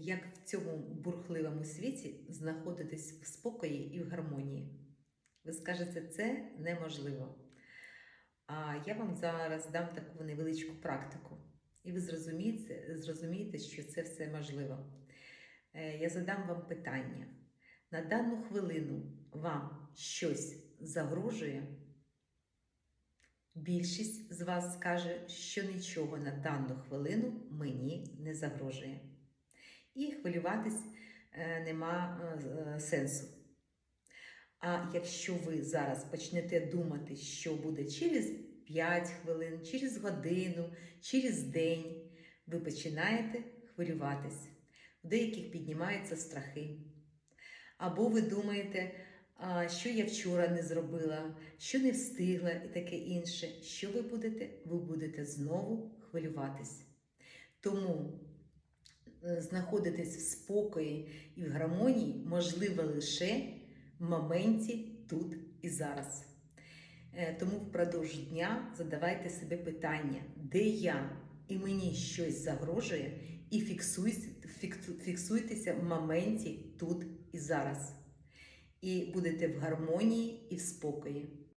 Як в цьому бурхливому світі знаходитись в спокої і в гармонії? Ви скажете, це неможливо. А я вам зараз дам таку невеличку практику, і ви зрозумієте, зрозумієте, що це все можливо. Е, Я задам вам питання. На дану хвилину вам щось загрожує? Більшість з вас скаже, що нічого на дану хвилину мені не загрожує. І хвилюватись е, нема е, сенсу. А якщо ви зараз почнете думати, що буде через 5 хвилин, через годину, через день, ви починаєте хвилюватись. У деяких піднімаються страхи. Або ви думаєте, що я вчора не зробила, що не встигла і таке інше. Що ви будете? Ви будете знову хвилюватись. Тому е, знаходитись в спокої і в гармонії можливо лише в моменті тут і зараз. Е, Тому впродовж дня задавайте себе питання, де я і мені щось загрожує, і фіксуйтеся в моменті тут і зараз. І будете в гармонії і в спокої.